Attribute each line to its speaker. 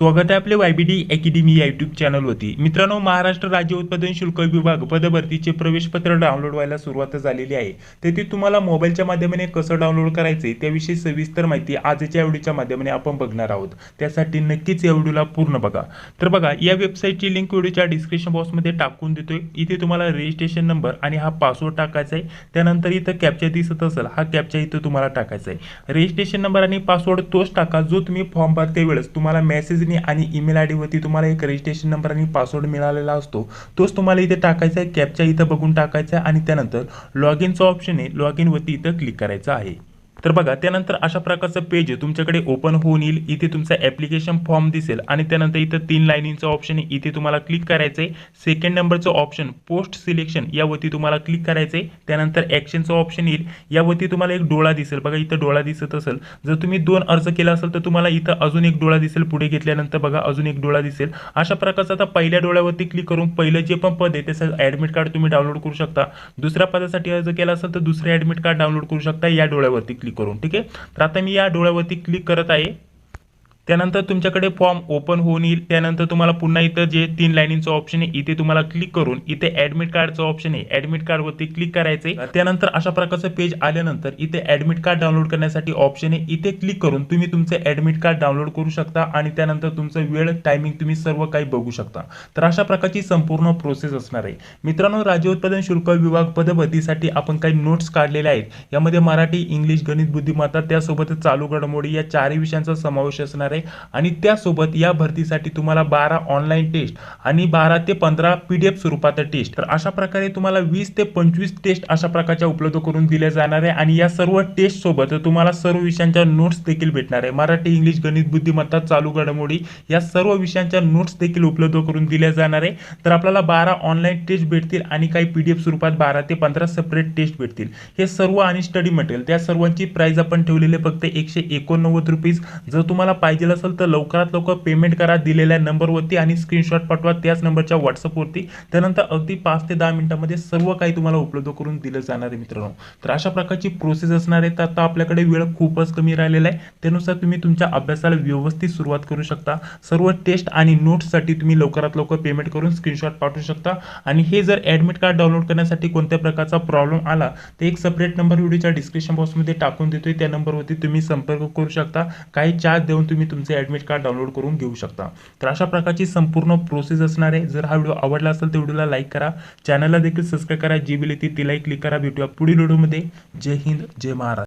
Speaker 1: स्वागत आहे आपले वायबीडी अकॅडमी या यूट्यूब चॅनलवरती मित्रांनो महाराष्ट्र राज्य उत्पादन शुल्क विभाग पदभरतीचे प्रवेशपत्र डाउनलोड व्हायला सुरुवात झालेली आहे. तेथे तुम्हाला मोबाईलच्या माध्यमाने कसं डाउनलोड करायचे त्याविषयी सविस्तर माहिती आजच्या व्हिडिओच्या माध्यमाने आपण बघणार आहोत. त्यासाठी नक्कीच या व्हिडिओला पूर्ण बघा. तर बघा या वेबसाईटची लिंक व्हिडिओच्या डिस्क्रिप्शन बॉक्समध्ये टाकून देतोय. इथे तुम्हाला रजिस्ट्रेशन नंबर आणि हा पासवर्ड टाकायचा आहे. त्यानंतर इथं कॅप्चा दिसत असेल हा कॅप्चा इथं तुम्हाला टाकायचा आहे. रजिस्ट्रेशन नंबर आणि पासवर्ड तोच टाका. जो तुम्ही फॉर्म भरते वेळेस तुम्हाला मेसेज मेसेजने आणि ईमेल आय डीवरती तुम्हाला एक रजिस्ट्रेशन नंबर आणि पासवर्ड मिळालेला असतो. तोच तुम्हाला इथे टाकायचा आहे कॅपच्या इथं बघून टाकायचा आहे आणि त्यानंतर लॉग इनचं ऑप्शन आहे लॉग इनवरती इथं क्लिक करायचं आहे. तर बघा त्यानंतर अशा प्रकारचं पेज तुमच्याकडे ओपन होऊन येईल. इथे तुमचा ॲप्लिकेशन फॉर्म दिसेल. आणि त्यानंतर इथं तीन लाईनींचं ऑप्शन आहे. इथे तुम्हाला क्लिक करायचं आहे सेकंड नंबरचं ऑप्शन पोस्ट सिलेक्शन यावरती तुम्हाला क्लिक करायचं आहे त्यानंतर ॲक्शनचं ऑप्शन येईल. यावरती तुम्हाला एक डोळा दिसेल. बघा इथं डोळा दिसत असेल. जर तुम्ही दोन अर्ज केला असेल तर तुम्हाला इथं अजून एक डोळा दिसेल. पुढे घेतल्यानंतर बघा अजून एक डोळा दिसेल. अशा प्रकारचं आता पहिल्या डोळ्यावरती क्लिक करून पहिलं जे पण पद आहे त्याचं ॲडमिट कार्ड तुम्ही डाउनलोड करू शकता. दुसऱ्या पदासाठी अर्ज केला असेल तर दुसरे ॲडमिट कार्ड डाउनलोड करू शकता या डोळ्यावरती क्लिक करून ठीक आहे? तर आता मी या डोळ्यावरती क्लिक करत आहे. त्यानंतर तुमच्याकडे फॉर्म ओपन होऊन येईल. त्यानंतर तुम्हाला पुन्हा इथं जे तीन लाईनीचं ऑप्शन आहे इथे तुम्हाला क्लिक करून इथे ॲडमिट कार्डचं ऑप्शन आहे. ॲडमिट कार्डवरती क्लिक करायचं आहे त्यानंतर अशा प्रकारचं पेज आल्यानंतर इथे ॲडमिट कार्ड डाउनलोड करण्यासाठी ऑप्शन आहे. इथे क्लिक करून तुम्ही तुमचं ॲडमिट कार्ड डाउनलोड करू शकता आणि त्यानंतर तुमचं वेळ टायमिंग तुम्ही सर्व काही बघू शकता. तर अशा प्रकारची संपूर्ण प्रोसेस असणार आहे. मित्रांनो राज्य उत्पादन शुल्क विभाग पदभरतीसाठी आपण काही नोट्स काढलेल्या आहेत. यामध्ये मराठी इंग्लिश गणित बुद्धिमत्ता त्यासोबतच चालू घडामोडी या चारही विषयांचा समावेश असणार आहे. आणि त्यासोबत या भरतीसाठी तुम्हाला बारा ऑनलाईन टेस्ट आणि बारा ते पंधरा पी डी एफ स्वरूपात टेस्ट तर अशा प्रकारे तुम्हाला वीस ते पंचवीस टेस्ट अशा प्रकारच्या उपलब्ध करून दिल्या जाणार आहे आणि या सर्व टेस्ट सोबत तुम्हाला सर्व विषयांच्या नोट्स देखील भेटणार आहे. मराठी इंग्लिश गणित बुद्धिमत्ता चालू घडामोडी या सर्व विषयांच्या नोट्स देखील उपलब्ध करून दिल्या जाणार आहे. तर आपल्याला बारा ऑनलाईन टेस्ट भेटतील आणि काही पी डी एफ स्वरूपात बारा ते पंधरा सेपरेट टेस्ट भेटतील. हे सर्व आणि स्टडी मटेरियल त्या सर्वांची प्राईज आपण ठेवलेले फक्त एकशे एकोणनव्वद रुपीज जर तुम्हाला पाहिजे असेल तर लवकरात लवकर पेमेंट करा दिलेल्या नंबरवरती आणि स्क्रीनशॉट पाठवा. त्याच नंबरच्या व्हॉट्सअपवरती त्यानंतर अगदी पाच ते दहा मिनिटांमध्ये सर्व काही तुम्हाला उपलब्ध करून दिलं जाणार आहे मित्रांनो. तर अशा प्रकारची प्रोसेस असणार आहे. तर आता आपल्याकडे वेळ खूपच कमी राहिलेला आहे. त्यानुसार तुम्ही तुमच्या अभ्यासाला व्यवस्थित सुरुवात करू शकता. सर्व टेस्ट आणि नोट्ससाठी तुम्ही लवकरात लवकर पेमेंट करून स्क्रीनशॉट पाठवू शकता. आणि हे जर ॲडमिट कार्ड डाउनलोड करण्यासाठी कोणत्या प्रकारचा प्रॉब्लेम आला तर एक सेपरेट नंबर व्हिडिओच्या डिस्क्रिप्शन बॉक्समध्ये टाकून देतोय. त्या नंबरवरती तुम्ही संपर्क करू शकता. काही चार्ज देऊन तुम्ही तुम्ही तुमचे ॲडमिट कार्ड डाउनलोड करून घेऊ शकता. तर अशा प्रकारची संपूर्ण प्रोसेस असणार आहे. जर हा व्हिडिओ आवडला असेल तर व्हिडिओला लाईक करा. चॅनलला देखील सबस्क्राईब करा. जी बिल येते तिलाही क्लिक करा. भेटूया पुढील व्हिडिओमध्ये जय हिंद जय महाराष्ट्र.